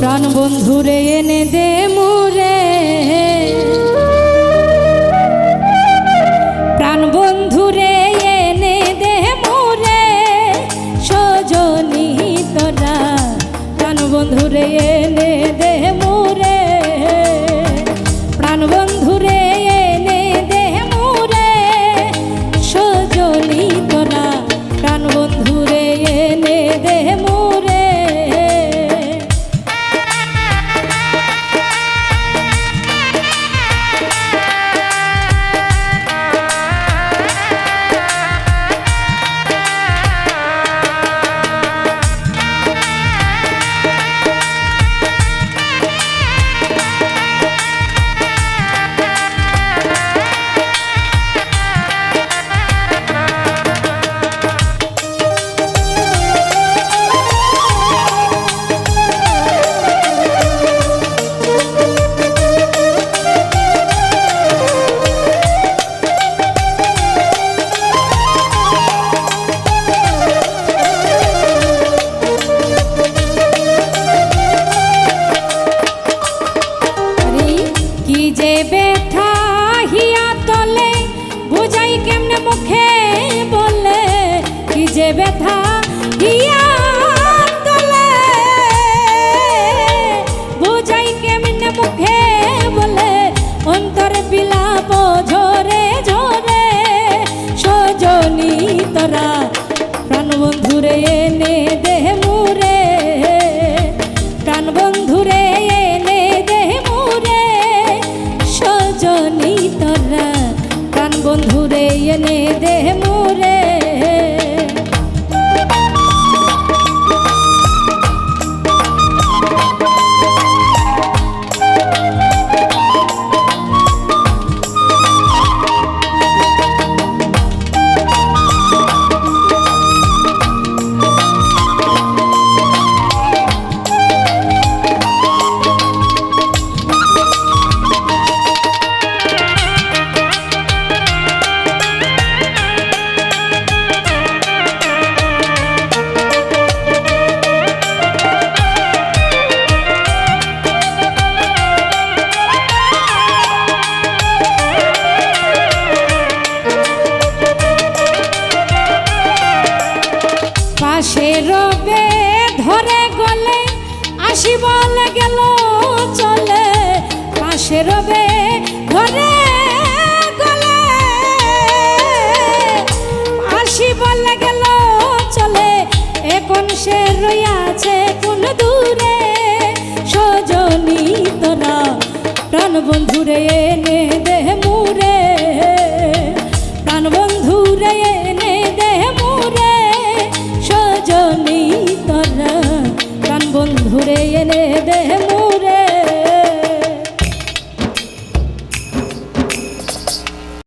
প্রাণ বন্ধুরে এনে দে মুরে। প্রাণ বন্ধুরে এনে দে মুরে। সজনী তোরা প্রাণ বন্ধুরে ব্যথা হিয়া তলে বুঝাই মুখে বলে, অন্তর বিলাপ ঝরে ঝরে সজনী তোরা প্রাণ এনে দেহ রবে ধরে গলে আসি বলে গেল চলে। পাশে রবে ধরে গলে আসি গেল চলে। এখন সে রইয়াছে কোন দূরে সজনী তোরা প্রাণ বন্ধুরে এনে দেহ মুরে প্রাণ বন্ধুরে ঘুরে এনে দেহ মুরে।